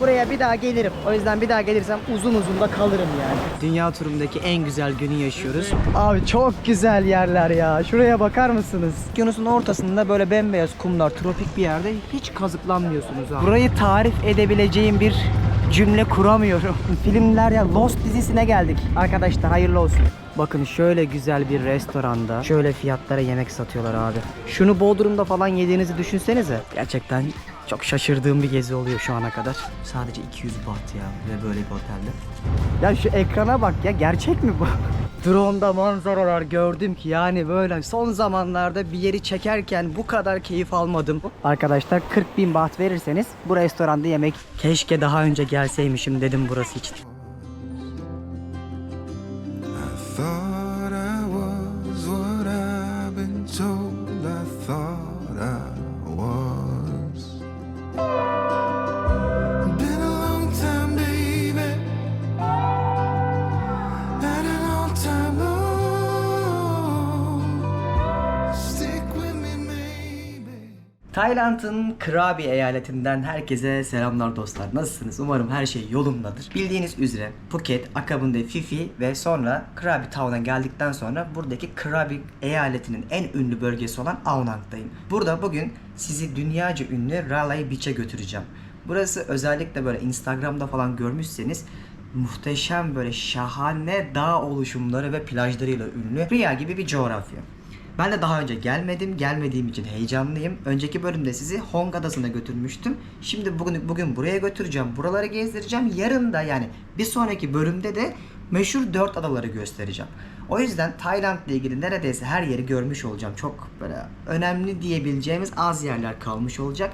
Buraya bir daha gelirim. O yüzden bir daha gelirsem uzun uzun da kalırım yani. Dünya turumdaki en güzel günü yaşıyoruz. Abi çok güzel yerler ya. Şuraya bakar mısınız? Yunus'un ortasında böyle bembeyaz kumlar, tropik bir yerde hiç kazıklanmıyorsunuz abi. Burayı tarif edebileceğim bir cümle kuramıyorum. Filmler ya Lost dizisine geldik. Arkadaşlar hayırlı olsun. Bakın şöyle güzel bir restoranda şöyle fiyatlara yemek satıyorlar abi. Şunu Bodrum'da falan yediğinizi düşünsenize. Gerçekten çok şaşırdığım bir gezi oluyor şu ana kadar. Sadece 200 baht ya ve böyle bir otelde. Ya şu ekrana bak ya gerçek mi bu? Drone'da manzaralar gördüm ki yani böyle son zamanlarda bir yeri çekerken bu kadar keyif almadım. Arkadaşlar 40 bin baht verirseniz bu restoranda yemek keşke daha önce gelseymişim dedim burası için. Tayland'ın Krabi eyaletinden herkese selamlar dostlar. Nasılsınız? Umarım her şey yolundadır. Bildiğiniz üzere Phuket, akabinde Phi ve sonra Krabi Town'a geldikten sonra buradaki Krabi eyaletinin en ünlü bölgesi olan Aonang'dayım. Burada bugün sizi dünyaca ünlü Ralai Beach'e götüreceğim. Burası özellikle böyle Instagram'da falan görmüşseniz muhteşem böyle şahane dağ oluşumları ve plajlarıyla ünlü Ria gibi bir coğrafya. Ben de daha önce gelmedim. Gelmediğim için heyecanlıyım. Önceki bölümde sizi Hong Adası'na götürmüştüm. Şimdi bugün bugün buraya götüreceğim. Buraları gezdireceğim. Yarın da yani bir sonraki bölümde de meşhur dört adaları göstereceğim. O yüzden Tayland'la ilgili neredeyse her yeri görmüş olacağım. Çok böyle önemli diyebileceğimiz az yerler kalmış olacak.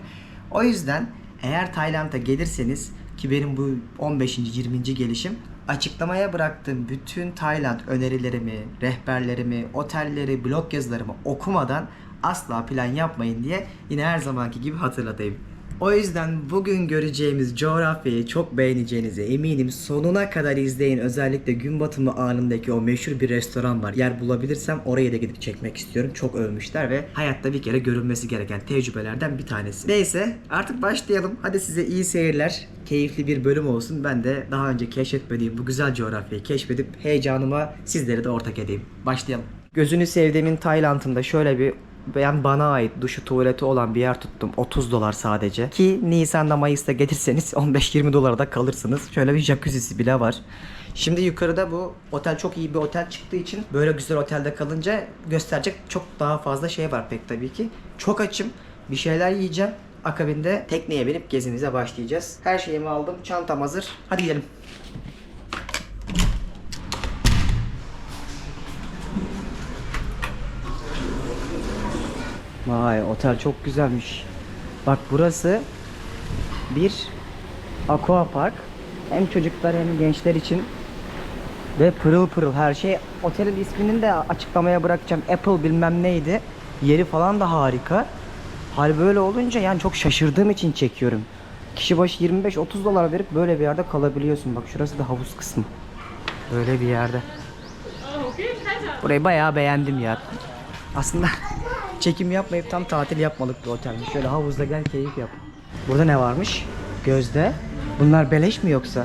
O yüzden eğer Tayland'a gelirseniz ki benim bu 15. 20. gelişim açıklamaya bıraktığım bütün Tayland önerilerimi, rehberlerimi, otelleri, blog yazılarımı okumadan asla plan yapmayın diye yine her zamanki gibi hatırlatayım. O yüzden bugün göreceğimiz coğrafyayı çok beğeneceğinize eminim. Sonuna kadar izleyin. Özellikle gün batımı anındaki o meşhur bir restoran var. Yer bulabilirsem oraya da gidip çekmek istiyorum. Çok övmüşler ve hayatta bir kere görülmesi gereken tecrübelerden bir tanesi. Neyse artık başlayalım. Hadi size iyi seyirler. Keyifli bir bölüm olsun. Ben de daha önce keşfetmediğim bu güzel coğrafyayı keşfedip heyecanıma sizlere de ortak edeyim. Başlayalım. Gözünü sevdiğimin Tayland'ında şöyle bir ben bana ait duşu tuvaleti olan bir yer tuttum. 30 dolar sadece. Ki Nisan'da Mayıs'ta gelirseniz 15-20 dolara da kalırsınız. Şöyle bir jacuzzi'si bile var. Şimdi yukarıda bu otel çok iyi bir otel çıktığı için böyle güzel otelde kalınca gösterecek çok daha fazla şey var pek tabii ki. Çok açım. Bir şeyler yiyeceğim. Akabinde tekneye binip gezimize başlayacağız. Her şeyimi aldım. Çantam hazır. Hadi gidelim. Vay otel çok güzelmiş. Bak burası bir aqua park. Hem çocuklar hem gençler için ve pırıl pırıl her şey. Otelin ismini de açıklamaya bırakacağım. Apple bilmem neydi. Yeri falan da harika. Hal böyle olunca yani çok şaşırdığım için çekiyorum. Kişi başı 25-30 dolar verip böyle bir yerde kalabiliyorsun. Bak şurası da havuz kısmı. Böyle bir yerde. Burayı bayağı beğendim ya. Aslında çekim yapmayıp tam tatil yapmalık bir otelmiş. Şöyle havuzda gel keyif yap. Burada ne varmış? Gözde. Bunlar beleş mi yoksa?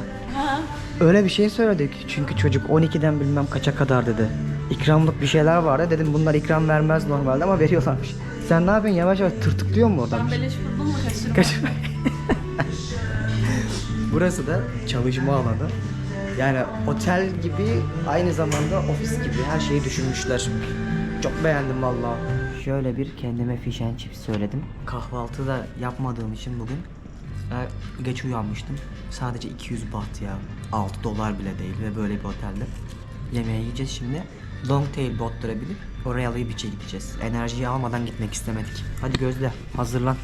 Öyle bir şey söyledik. Çünkü çocuk 12'den bilmem kaça kadar dedi. İkramlık bir şeyler vardı. Dedim bunlar ikram vermez normalde ama veriyorlarmış. Sen ne yapıyorsun? Yavaş yavaş tırtıklıyor mu oradan? Ben beleş buldum mu kaçırdım? Kaç- Burası da çalışma alanı. Yani otel gibi aynı zamanda ofis gibi her şeyi düşünmüşler. Çok beğendim valla. Şöyle bir kendime fish and chips söyledim. Kahvaltı da yapmadığım için bugün e, geç uyanmıştım. Sadece 200 baht ya. 6 dolar bile değil ve böyle bir otelde. Yemeğe yiyeceğiz şimdi. Longtail botlara binip oraya Beach'e gideceğiz. Enerjiyi almadan gitmek istemedik. Hadi Gözde hazırlan.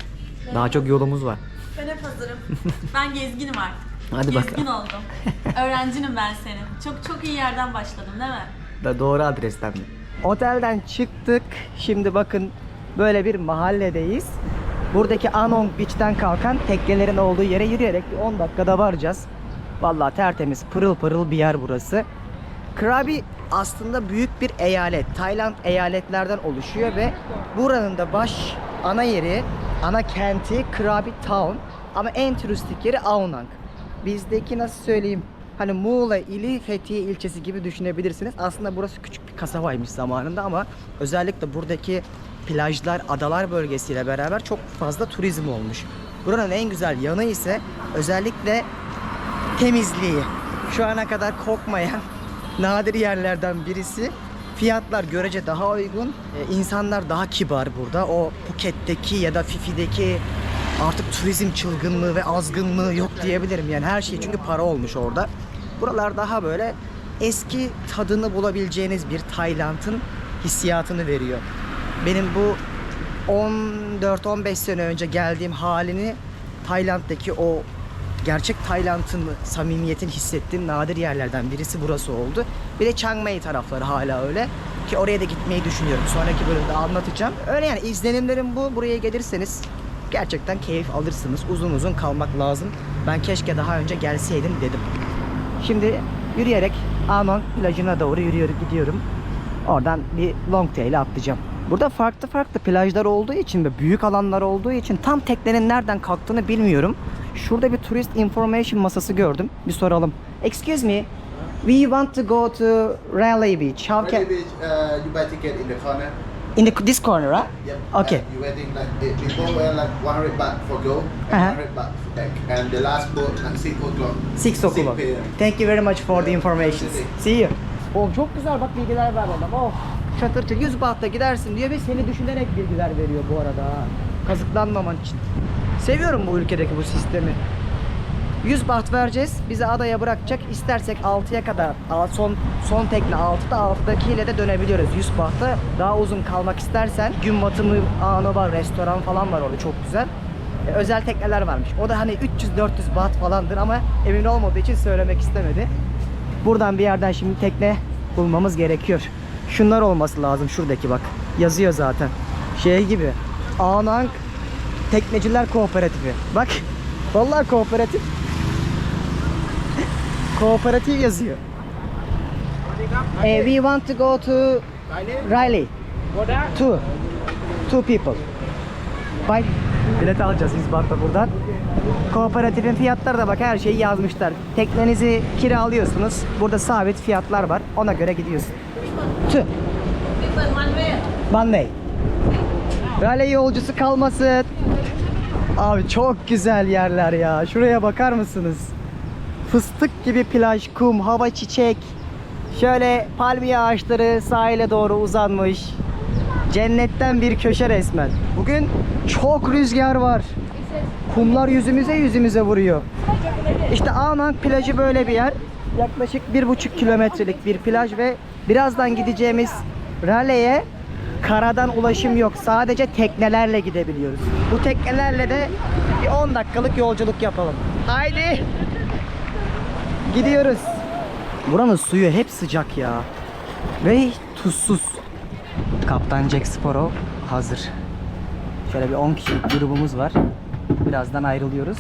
Daha çok yolumuz var. Ben hep hazırım. Ben gezginim artık. Hadi Gezgin bakalım. oldum. Öğrencinim ben senin. Çok çok iyi yerden başladım değil mi? Da doğru adresten mi? Otelden çıktık. Şimdi bakın böyle bir mahalledeyiz. Buradaki Anong Beach'ten kalkan teknelerin olduğu yere yürüyerek bir 10 dakikada varacağız. Vallahi tertemiz, pırıl pırıl bir yer burası. Krabi aslında büyük bir eyalet. Tayland eyaletlerden oluşuyor ve buranın da baş ana yeri, ana kenti Krabi Town ama en turistik yeri Aonang. bizdeki nasıl söyleyeyim hani Muğla ili Fethiye ilçesi gibi düşünebilirsiniz. Aslında burası küçük bir kasabaymış zamanında ama özellikle buradaki plajlar, adalar bölgesiyle beraber çok fazla turizm olmuş. Buranın en güzel yanı ise özellikle temizliği. Şu ana kadar kokmayan nadir yerlerden birisi. Fiyatlar görece daha uygun. Ee, insanlar daha kibar burada. O Phuket'teki ya da Fifi'deki artık turizm çılgınlığı ve azgınlığı yok diyebilirim. Yani her şey çünkü para olmuş orada. Buralar daha böyle eski tadını bulabileceğiniz bir Tayland'ın hissiyatını veriyor. Benim bu 14-15 sene önce geldiğim halini Tayland'daki o gerçek Tayland'ın samimiyetini hissettiğim nadir yerlerden birisi burası oldu. Bir de Chiang Mai tarafları hala öyle. Ki oraya da gitmeyi düşünüyorum. Sonraki bölümde anlatacağım. Öyle yani izlenimlerim bu. Buraya gelirseniz gerçekten keyif alırsınız. Uzun uzun kalmak lazım. Ben keşke daha önce gelseydim dedim. Şimdi yürüyerek Anon plajına doğru yürüyor gidiyorum. Oradan bir long tail'e atlayacağım. Burada farklı farklı plajlar olduğu için ve büyük alanlar olduğu için tam teknenin nereden kalktığını bilmiyorum. Şurada bir turist information masası gördüm. Bir soralım. Excuse me. We want to go to Raleigh Beach. How can Ready beach, uh, you buy ticket in the corner. İn the this corner, right? Yep. Okay. And you waiting like eh, people wear like 100 baht for go and Uh-huh. 100 baht for back. And the last boat at 6 o'clock. Six o'clock. p.m. Thank you very much for the information. See you. Oh çok güzel bak bilgiler ver adam. Oh çatır çatır 100 bahta gidersin diyor ve seni düşünerek bilgiler veriyor bu arada. Kazıklanmaman için. Seviyorum bu ülkedeki bu sistemi. 100 baht vereceğiz. Bizi adaya bırakacak. İstersek 6'ya kadar son son tekne 6'da 6'dakiyle de dönebiliyoruz. 100 bahta daha uzun kalmak istersen gün batımı anı var, restoran falan var orada çok güzel. E, özel tekneler varmış. O da hani 300-400 baht falandır ama emin olmadığı için söylemek istemedi. Buradan bir yerden şimdi tekne bulmamız gerekiyor. Şunlar olması lazım şuradaki bak. Yazıyor zaten. Şey gibi. Anang Tekneciler Kooperatifi. Bak. Vallahi kooperatif. Kooperatif yazıyor. Eh, we want to go to Riley. Two. Two people. Bye. Bilet alacağız biz Bart'ta buradan. Kooperatifin fiyatları da bak her şeyi yazmışlar. Teknenizi kiralıyorsunuz. Burada sabit fiyatlar var. Ona göre gidiyorsun. Two. One way. Raleigh yolcusu kalmasın. Abi çok güzel yerler ya. Şuraya bakar mısınız? Fıstık gibi plaj, kum, hava çiçek. Şöyle palmiye ağaçları sahile doğru uzanmış. Cennetten bir köşe resmen. Bugün çok rüzgar var. Kumlar yüzümüze yüzümüze vuruyor. İşte Anang plajı böyle bir yer. Yaklaşık bir buçuk kilometrelik bir plaj ve birazdan gideceğimiz Raleigh'e karadan ulaşım yok. Sadece teknelerle gidebiliyoruz. Bu teknelerle de bir 10 dakikalık yolculuk yapalım. Haydi. Gidiyoruz. Buranın suyu hep sıcak ya. Ve tuzsuz. Kaptan Jack Sparrow hazır. Şöyle bir 10 kişilik grubumuz var. Birazdan ayrılıyoruz.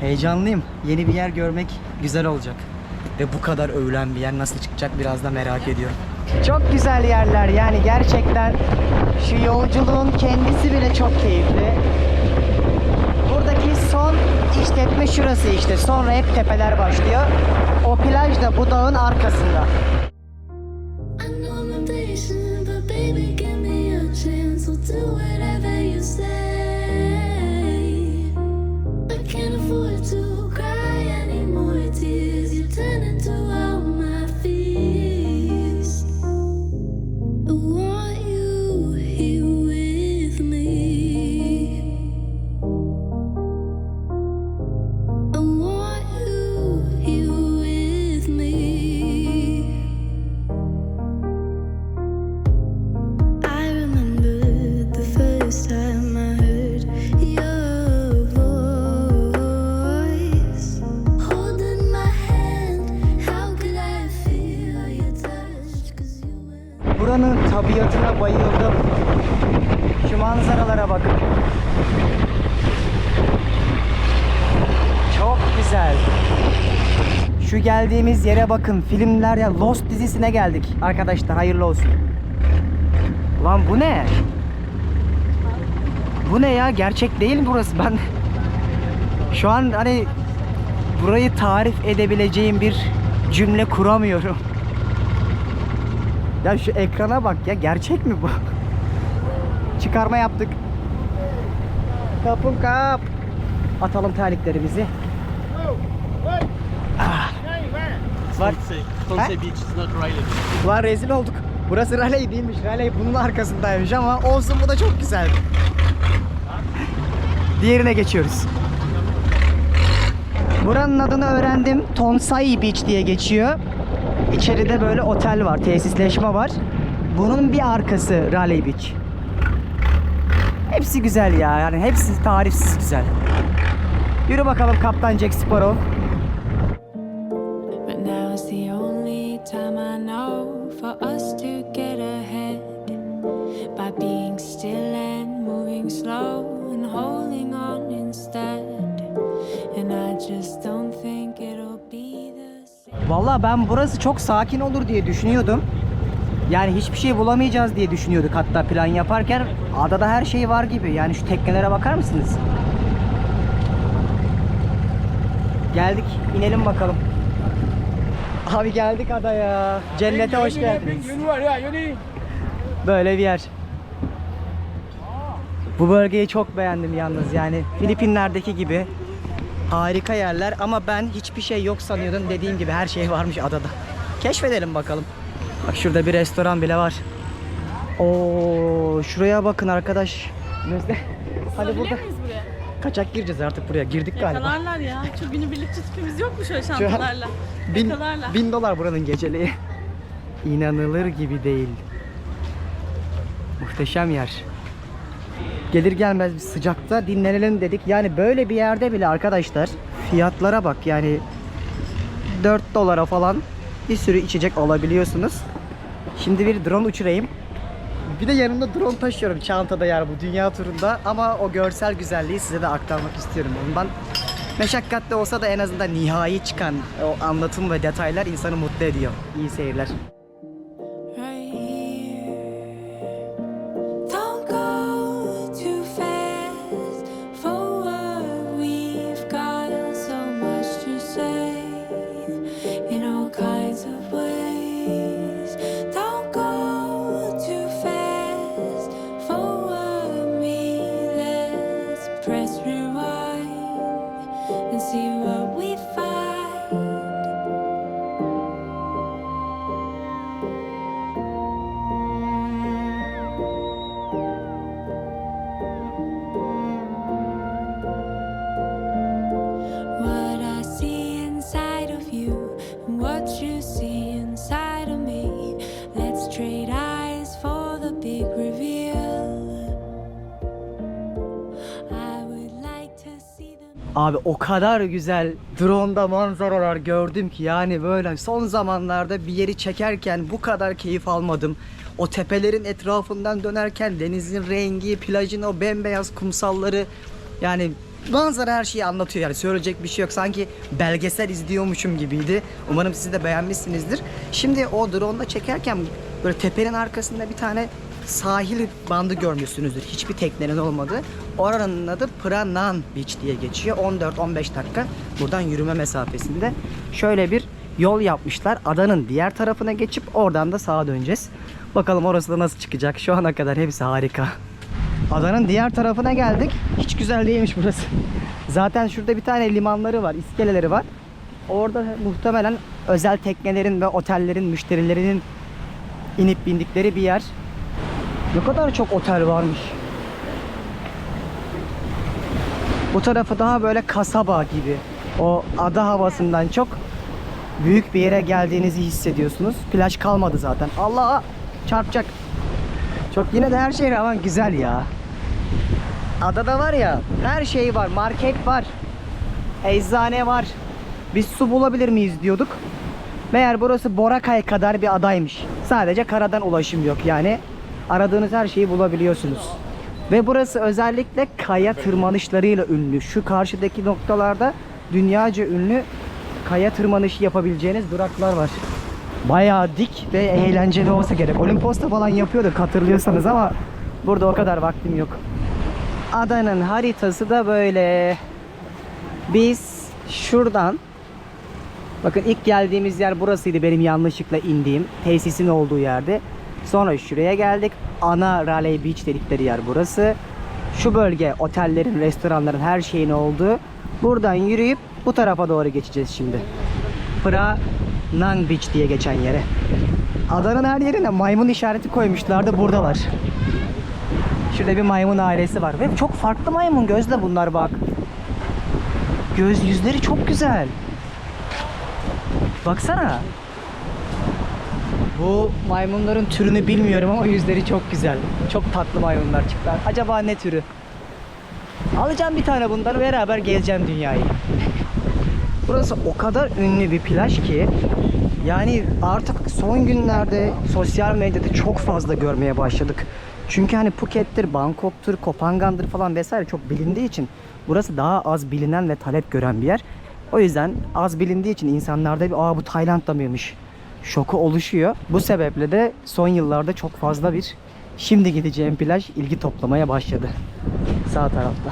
Heyecanlıyım. Yeni bir yer görmek güzel olacak. Ve bu kadar övülen bir yer nasıl çıkacak biraz da merak ediyorum. Çok güzel yerler yani gerçekten şu yolculuğun kendisi bile çok keyifli. Son işletme şurası işte. Sonra hep tepeler başlıyor. O plaj da bu dağın arkasında. I baby, give me a chance. We'll do whatever you say. Şu geldiğimiz yere bakın. Filmler ya Lost dizisine geldik. Arkadaşlar hayırlı olsun. Lan bu ne? Bu ne ya? Gerçek değil mi burası? Ben şu an hani burayı tarif edebileceğim bir cümle kuramıyorum. Ya şu ekrana bak ya gerçek mi bu? Çıkarma yaptık. Kapım kap. Atalım terliklerimizi. Ah. Var. Konsey? Beach is not Riley. Var rezil olduk. Burası Raleigh değilmiş. Raleigh bunun arkasındaymış ama olsun bu da çok güzel. Diğerine geçiyoruz. Buranın adını öğrendim. Tonsai Beach diye geçiyor. İçeride böyle otel var, tesisleşme var. Bunun bir arkası Raleigh Beach. Hepsi güzel ya. Yani hepsi tarifsiz güzel. Yürü bakalım Kaptan Jack Sparrow. Valla ben burası çok sakin olur diye düşünüyordum. Yani hiçbir şey bulamayacağız diye düşünüyorduk hatta plan yaparken. Adada her şey var gibi. Yani şu teknelere bakar mısınız? Geldik. inelim bakalım. Abi geldik adaya. Cennete hoş geldiniz. Böyle bir yer. Bu bölgeyi çok beğendim yalnız yani Filipinler'deki gibi harika yerler ama ben hiçbir şey yok sanıyordum dediğim gibi her şey varmış adada. Keşfedelim bakalım. Bak şurada bir restoran bile var. Oo şuraya bakın arkadaş. Neyse. Hadi burada kaçak gireceğiz artık buraya. Girdik galiba. Yakalarlar ya. Şu günübirlikçi tipimiz yok mu şöyle şantalarla? bin, Yakalarlar. bin dolar buranın geceliği. İnanılır gibi değil. Muhteşem yer. Gelir gelmez bir sıcakta dinlenelim dedik. Yani böyle bir yerde bile arkadaşlar fiyatlara bak yani 4 dolara falan bir sürü içecek alabiliyorsunuz. Şimdi bir drone uçurayım. Bir de yanımda drone taşıyorum çantada yer bu dünya turunda ama o görsel güzelliği size de aktarmak istiyorum. Ondan meşakkatli olsa da en azından nihai çıkan o anlatım ve detaylar insanı mutlu ediyor. İyi seyirler. Abi o kadar güzel drone'da manzaralar gördüm ki yani böyle son zamanlarda bir yeri çekerken bu kadar keyif almadım. O tepelerin etrafından dönerken denizin rengi, plajın o bembeyaz kumsalları yani manzara her şeyi anlatıyor yani söyleyecek bir şey yok. Sanki belgesel izliyormuşum gibiydi. Umarım siz de beğenmişsinizdir. Şimdi o drone'da çekerken böyle tepenin arkasında bir tane sahil bandı görmüşsünüzdür. Hiçbir teknenin olmadığı. Oranın adı Pranan Beach diye geçiyor. 14-15 dakika buradan yürüme mesafesinde. Şöyle bir yol yapmışlar. Adanın diğer tarafına geçip oradan da sağa döneceğiz. Bakalım orası da nasıl çıkacak. Şu ana kadar hepsi harika. Adanın diğer tarafına geldik. Hiç güzel değilmiş burası. Zaten şurada bir tane limanları var, iskeleleri var. Orada muhtemelen özel teknelerin ve otellerin müşterilerinin inip bindikleri bir yer. Ne kadar çok otel varmış. Bu tarafı daha böyle kasaba gibi. O ada havasından çok büyük bir yere geldiğinizi hissediyorsunuz. Plaj kalmadı zaten. Allah çarpacak. Çok yine de her şey rağmen güzel ya. Adada var ya her şey var. Market var. Eczane var. Biz su bulabilir miyiz diyorduk. Meğer burası Boracay kadar bir adaymış. Sadece karadan ulaşım yok yani. Aradığınız her şeyi bulabiliyorsunuz. Ve burası özellikle kaya tırmanışlarıyla ünlü. Şu karşıdaki noktalarda dünyaca ünlü kaya tırmanışı yapabileceğiniz duraklar var. Bayağı dik ve eğlenceli olsa gerek. Olimpos'ta falan yapıyorduk hatırlıyorsanız ama burada o kadar vaktim yok. Adanın haritası da böyle. Biz şuradan Bakın ilk geldiğimiz yer burasıydı benim yanlışlıkla indiğim. Tesisin olduğu yerde. Sonra şuraya geldik. Ana Raleigh Beach dedikleri yer burası. Şu bölge otellerin, restoranların her şeyin olduğu. Buradan yürüyüp bu tarafa doğru geçeceğiz şimdi. Pra Nang Beach diye geçen yere. Adanın her yerine maymun işareti koymuşlardı buradalar. Şurada bir maymun ailesi var ve çok farklı maymun gözle bunlar bak. Göz yüzleri çok güzel. Baksana. Bu maymunların türünü bilmiyorum ama yüzleri çok güzel. Çok tatlı maymunlar çıktılar. Acaba ne türü? Alacağım bir tane bundan beraber gezeceğim dünyayı. Burası o kadar ünlü bir plaj ki yani artık son günlerde sosyal medyada çok fazla görmeye başladık. Çünkü hani Phuket'tir, Bangkok'tur, Kopangan'dır falan vesaire çok bilindiği için burası daha az bilinen ve talep gören bir yer. O yüzden az bilindiği için insanlarda bir aa bu Tayland'da mıymış şoku oluşuyor. Bu sebeple de son yıllarda çok fazla bir şimdi gideceğim plaj ilgi toplamaya başladı. Sağ tarafta.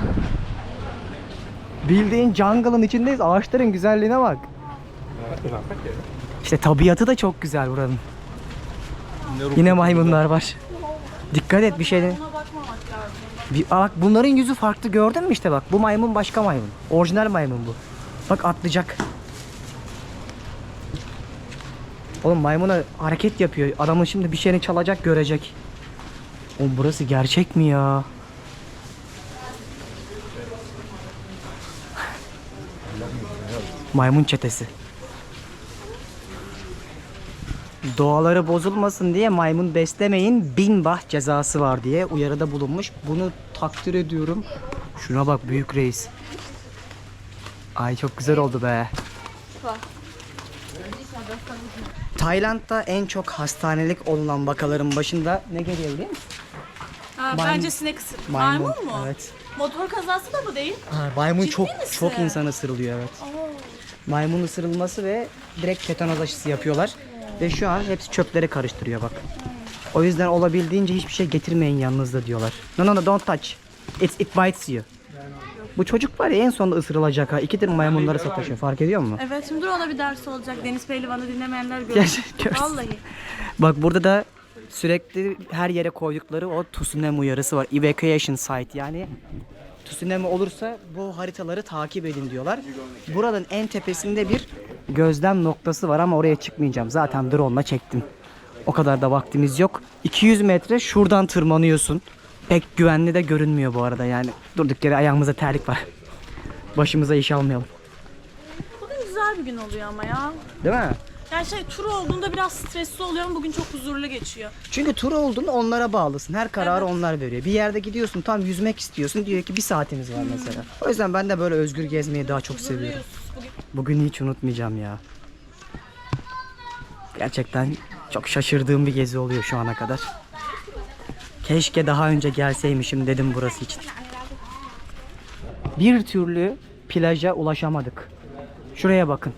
Bildiğin jungle'ın içindeyiz. Ağaçların güzelliğine bak. İşte tabiatı da çok güzel buranın. Yine maymunlar var. Dikkat et bir lazım. Bir, bak bunların yüzü farklı gördün mü işte bak. Bu maymun başka maymun. Orijinal maymun bu. Bak atlayacak. Oğlum maymuna hareket yapıyor. Adamın şimdi bir şeyini çalacak görecek. Oğlum burası gerçek mi ya? Maymun çetesi. Doğaları bozulmasın diye maymun beslemeyin bin bah cezası var diye uyarıda bulunmuş. Bunu takdir ediyorum. Şuna bak büyük reis. Ay çok güzel oldu be. Tayland'da en çok hastanelik olunan vakaların başında ne geliyor biliyor musun? Maymun. bence sinek ısır. Maymun, mu? Evet. Motor kazası da mı değil? Ha, maymun Ciddi çok misin? çok insan ısırılıyor evet. Maymun ısırılması ve direkt tetanoz aşısı yapıyorlar. Ve şu an hepsi çöplere karıştırıyor bak. O yüzden olabildiğince hiçbir şey getirmeyin yanınızda diyorlar. No no no don't touch. It, it bites you. Bu çocuk var ya en sonunda ısırılacak ha. İkidir maymunları sataşıyor fark ediyor musun? Evet şimdi dur ona bir ders olacak. Deniz Pehlivan'ı dinlemeyenler görsün. Gerçek- görsün. Vallahi. Bak burada da sürekli her yere koydukları o tsunami uyarısı var. Evacuation site yani tsunami olursa bu haritaları takip edin diyorlar. Buranın en tepesinde bir gözlem noktası var ama oraya çıkmayacağım. Zaten drone'la çektim. O kadar da vaktimiz yok. 200 metre şuradan tırmanıyorsun. Pek güvenli de görünmüyor bu arada yani. Durduk yere ayağımıza terlik var. Başımıza iş almayalım. Bugün güzel bir gün oluyor ama ya. Değil mi? Yani şey tur olduğunda biraz stresli oluyorum. Bugün çok huzurlu geçiyor. Çünkü tur olduğunda onlara bağlısın. Her kararı onlar veriyor. Bir yerde gidiyorsun tam yüzmek istiyorsun. Diyor ki bir saatimiz var mesela. O yüzden ben de böyle özgür gezmeyi daha çok seviyorum. Bugün Bugün hiç unutmayacağım ya. Gerçekten çok şaşırdığım bir gezi oluyor şu ana kadar. Keşke daha önce gelseymişim dedim burası için. Bir türlü plaja ulaşamadık. Şuraya bakın.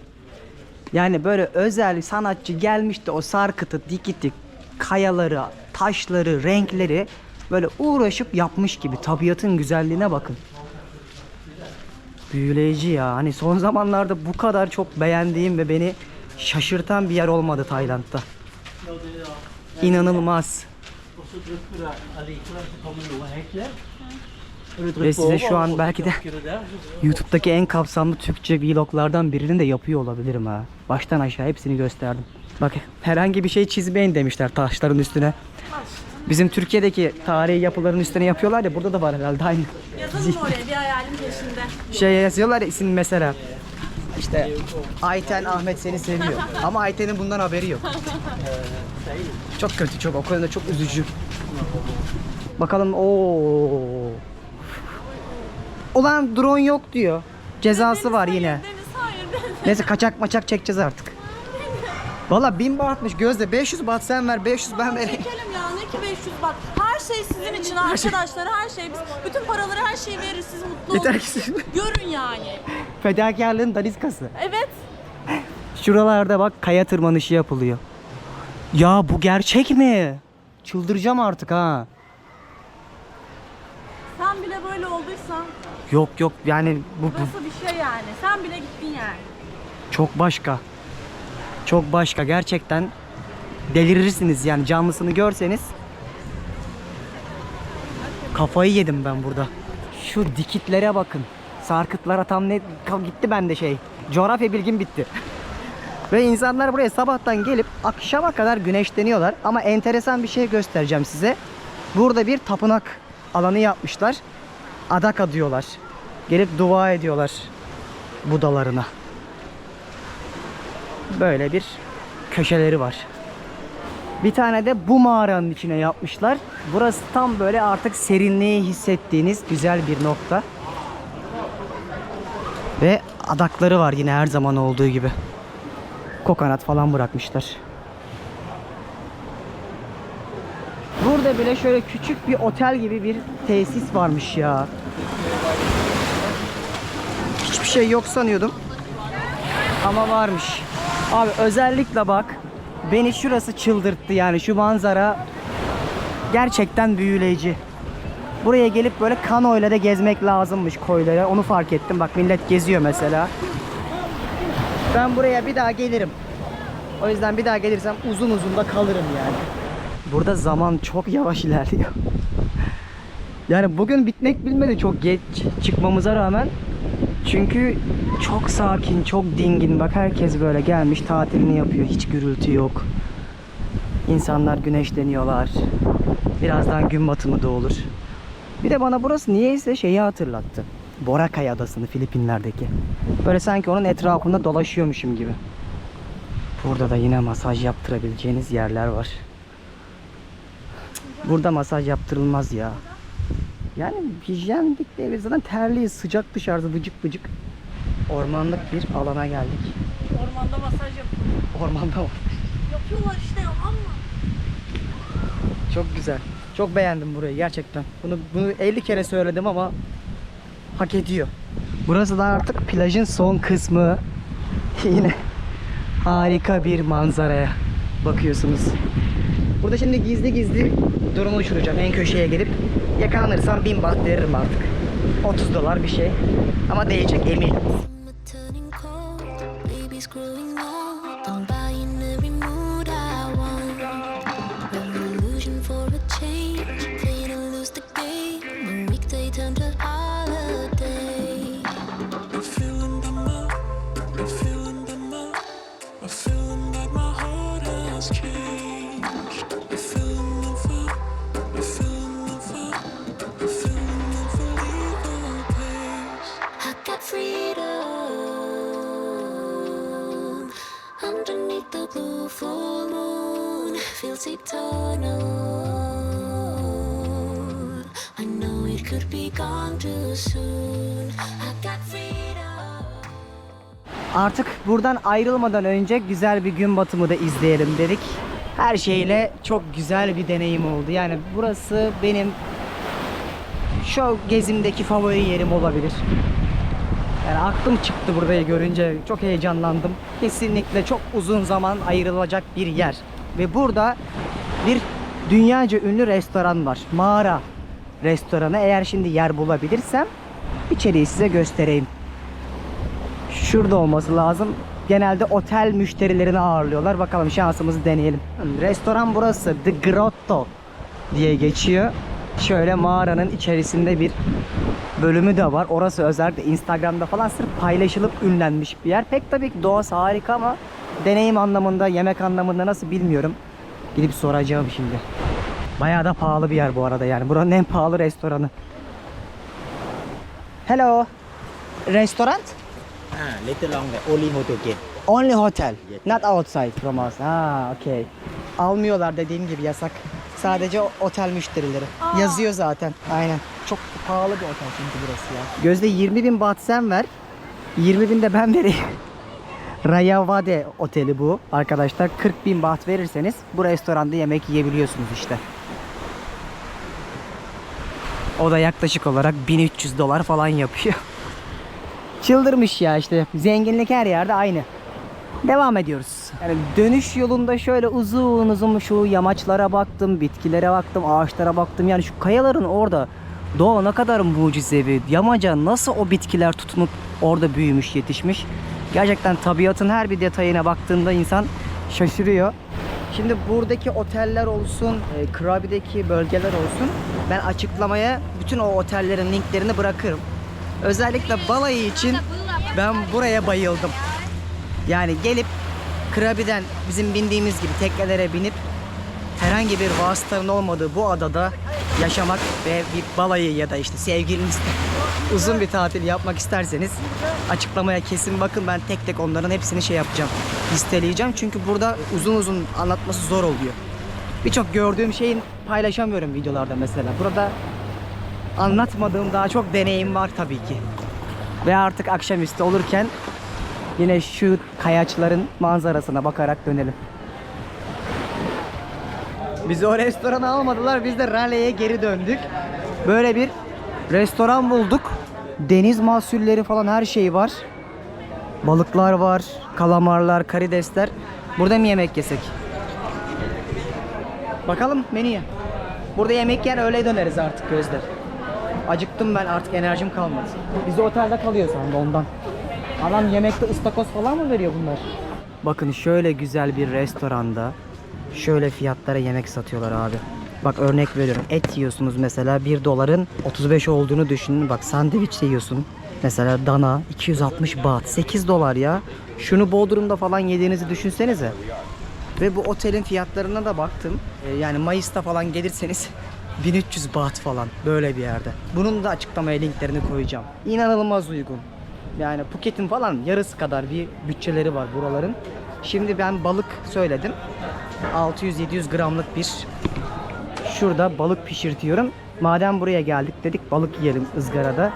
Yani böyle özel sanatçı gelmiş de o sarkıtı, dikiti, kayaları, taşları, renkleri böyle uğraşıp yapmış gibi. Tabiatın güzelliğine bakın. Büyüleyici ya. Hani son zamanlarda bu kadar çok beğendiğim ve beni şaşırtan bir yer olmadı Tayland'da. İnanılmaz. Ve size şu an belki de YouTube'daki en kapsamlı Türkçe vloglardan birini de yapıyor olabilirim ha. Baştan aşağı hepsini gösterdim. Bak herhangi bir şey çizmeyin demişler taşların üstüne. Bizim Türkiye'deki tarihi yapıların üstüne yapıyorlar ya burada da var herhalde aynı. yazalım oraya bir hayalin peşinde. Şey yazıyorlar ya isim mesela. İşte Ayten Ahmet seni seviyor. Ama Ayten'in bundan haberi yok. Çok kötü çok o konuda çok üzücü. Bakalım o. Ulan drone yok diyor. Cezası var yine. Neyse kaçak maçak çekeceğiz artık. Valla 1000 bahtmış gözde 500 baht sen ver 500 ben vereyim. Çekelim ya ne ki 500 bak. Her şey sizin için arkadaşlar her şey. Biz bütün paraları her şeyi veririz siz mutlu Yeter olun. ki siz- Görün yani. Fedakarlığın daniskası. Evet. Şuralarda bak kaya tırmanışı yapılıyor. Ya bu gerçek mi? Çıldıracağım artık ha. Sen bile böyle olduysan Yok yok yani bu, bu burası bir şey yani. Sen bile gittin yani. çok başka. Çok başka gerçekten delirirsiniz yani canlısını görseniz. Kafayı yedim ben burada. Şu dikitlere bakın. Sarkıtlara tam ne gitti bende şey. Coğrafya bilgim bitti. Ve insanlar buraya sabahtan gelip akşama kadar güneşleniyorlar. Ama enteresan bir şey göstereceğim size. Burada bir tapınak alanı yapmışlar. Adak adıyorlar. Gelip dua ediyorlar budalarına. Böyle bir köşeleri var. Bir tane de bu mağaranın içine yapmışlar. Burası tam böyle artık serinliği hissettiğiniz güzel bir nokta. Ve adakları var yine her zaman olduğu gibi. Kokonat falan bırakmışlar. Burada bile şöyle küçük bir otel gibi bir tesis varmış ya. Hiçbir şey yok sanıyordum. Ama varmış. Abi özellikle bak beni şurası çıldırttı yani şu manzara gerçekten büyüleyici. Buraya gelip böyle kanoyla da gezmek lazımmış koylara. Onu fark ettim. Bak millet geziyor mesela. Ben buraya bir daha gelirim. O yüzden bir daha gelirsem uzun uzun da kalırım yani. Burada zaman çok yavaş ilerliyor. Yani bugün bitmek bilmedi çok geç çıkmamıza rağmen. Çünkü çok sakin, çok dingin. Bak herkes böyle gelmiş tatilini yapıyor. Hiç gürültü yok. İnsanlar güneşleniyorlar. Birazdan gün batımı da olur. Bir de bana burası niyeyse şeyi hatırlattı. Boracay Adası'nı Filipinler'deki. Böyle sanki onun etrafında dolaşıyormuşum gibi. Burada da yine masaj yaptırabileceğiniz yerler var. Burada masaj yaptırılmaz ya. Yani hijyenlik değil. Zaten terliyiz. Sıcak dışarıda vıcık vıcık. Ormanlık bir alana geldik. Ormanda masaj yapıyor. Ormanda var. Yapıyorlar işte yalan mı? Çok güzel. Çok beğendim burayı gerçekten. Bunu bunu 50 kere söyledim ama hak ediyor. Burası da artık plajın son kısmı. Yine harika bir manzaraya bakıyorsunuz. Burada şimdi gizli gizli drone uçuracağım en köşeye gelip yakalanırsam 1000 baht veririm artık. 30 dolar bir şey. Ama değecek eminim. Underneath the blue full moon. Feels eternal. I know it could be gone too soon. I got. Artık buradan ayrılmadan önce güzel bir gün batımı da izleyelim dedik. Her şeyle çok güzel bir deneyim oldu. Yani burası benim şu gezimdeki favori yerim olabilir. Yani aklım çıktı burayı görünce. Çok heyecanlandım. Kesinlikle çok uzun zaman ayrılacak bir yer. Ve burada bir dünyaca ünlü restoran var. Mağara restoranı. Eğer şimdi yer bulabilirsem içeriği size göstereyim. Şurada olması lazım. Genelde otel müşterilerini ağırlıyorlar. Bakalım şansımızı deneyelim. Restoran burası. The Grotto diye geçiyor. Şöyle mağaranın içerisinde bir bölümü de var. Orası özellikle Instagram'da falan sırf paylaşılıp ünlenmiş bir yer. Pek tabii ki doğası harika ama deneyim anlamında, yemek anlamında nasıl bilmiyorum. Gidip soracağım şimdi. Bayağı da pahalı bir yer bu arada yani. Buranın en pahalı restoranı. Hello. Restaurant? Ah, on the only hotel gate. Only hotel. Not outside from us. Ha, okay. Almıyorlar dediğim gibi yasak. Sadece otel müşterileri. Yazıyor zaten. Aynen. Çok pahalı bir otel çünkü burası ya. Gözde 20 bin baht sen ver. 20 bin de ben vereyim. Rayavade oteli bu arkadaşlar. 40 bin baht verirseniz bu restoranda yemek yiyebiliyorsunuz işte. O da yaklaşık olarak 1300 dolar falan yapıyor. Çıldırmış ya işte. Zenginlik her yerde aynı. Devam ediyoruz. Yani dönüş yolunda şöyle uzun uzun şu yamaçlara baktım, bitkilere baktım, ağaçlara baktım. Yani şu kayaların orada doğa ne kadar mucizevi. Yamaca nasıl o bitkiler tutunup orada büyümüş, yetişmiş. Gerçekten tabiatın her bir detayına baktığında insan şaşırıyor. Şimdi buradaki oteller olsun, e, Krabi'deki bölgeler olsun ben açıklamaya bütün o otellerin linklerini bırakırım. Özellikle balayı için ben buraya bayıldım. Yani gelip Krabi'den bizim bindiğimiz gibi teknelere binip herhangi bir vasıtanın olmadığı bu adada yaşamak ve bir balayı ya da işte sevgilinizle uzun bir tatil yapmak isterseniz açıklamaya kesin bakın ben tek tek onların hepsini şey yapacağım. Listeleyeceğim çünkü burada uzun uzun anlatması zor oluyor. Birçok gördüğüm şeyin paylaşamıyorum videolarda mesela. Burada anlatmadığım daha çok deneyim var tabii ki. Ve artık akşamüstü olurken yine şu kayaçların manzarasına bakarak dönelim. Bizi o restorana almadılar. Biz de Raleigh'e geri döndük. Böyle bir restoran bulduk. Deniz mahsulleri falan her şey var. Balıklar var, kalamarlar, karidesler. Burada mı yemek yesek? Bakalım menüye. Burada yemek yer öğle döneriz artık Gözler. Acıktım ben artık enerjim kalmadı. Biz de otelde kalıyor sandı ondan. Adam yemekte ıstakoz falan mı veriyor bunlar? Bakın şöyle güzel bir restoranda şöyle fiyatlara yemek satıyorlar abi. Bak örnek veriyorum. Et yiyorsunuz mesela 1 doların 35 olduğunu düşünün. Bak sandviç yiyorsun. Mesela dana 260 baht. 8 dolar ya. Şunu Bodrum'da falan yediğinizi düşünsenize. Ve bu otelin fiyatlarına da baktım. Ee, yani Mayıs'ta falan gelirseniz 1300 baht falan böyle bir yerde. Bunun da açıklamaya linklerini koyacağım. İnanılmaz uygun. Yani Phuket'in falan yarısı kadar bir bütçeleri var buraların. Şimdi ben balık söyledim. 600-700 gramlık bir şurada balık pişirtiyorum. Madem buraya geldik dedik balık yiyelim ızgarada.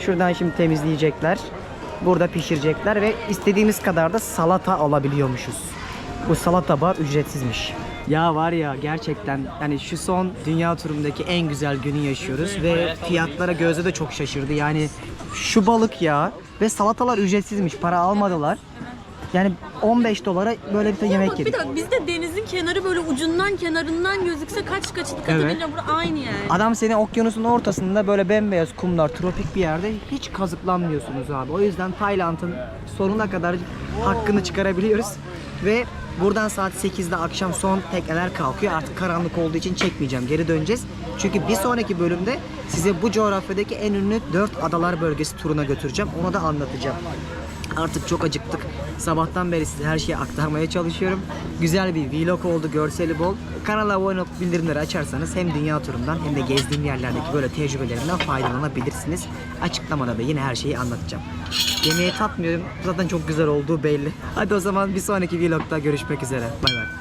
Şuradan şimdi temizleyecekler. Burada pişirecekler ve istediğimiz kadar da salata alabiliyormuşuz. Bu salata bar ücretsizmiş. Ya var ya gerçekten yani şu son dünya turumdaki en güzel günü yaşıyoruz ve fiyatlara gözde de çok şaşırdı. Yani şu balık ya ve salatalar ücretsizmiş. Para almadılar. Yani 15 dolara böyle bir de yemek Bak bir yedik. dakika bizde denizin kenarı böyle ucundan kenarından gözükse kaç kaç dikkat Evet. edince burada aynı yani. Adam seni okyanusun ortasında böyle bembeyaz kumlar, tropik bir yerde hiç kazıklanmıyorsunuz abi. O yüzden Tayland'ın sonuna kadar hakkını çıkarabiliyoruz. Ve buradan saat 8'de akşam son tekneler kalkıyor. Artık karanlık olduğu için çekmeyeceğim. Geri döneceğiz. Çünkü bir sonraki bölümde size bu coğrafyadaki en ünlü 4 adalar bölgesi turuna götüreceğim. Onu da anlatacağım. Artık çok acıktık. Sabahtan beri size her şeyi aktarmaya çalışıyorum. Güzel bir vlog oldu, görseli bol. Kanala abone olup bildirimleri açarsanız hem dünya turundan hem de gezdiğim yerlerdeki böyle tecrübelerimden faydalanabilirsiniz. Açıklamada da yine her şeyi anlatacağım. Yemeği tatmıyorum. Zaten çok güzel olduğu belli. Hadi o zaman bir sonraki vlogda görüşmek üzere. Bay bay.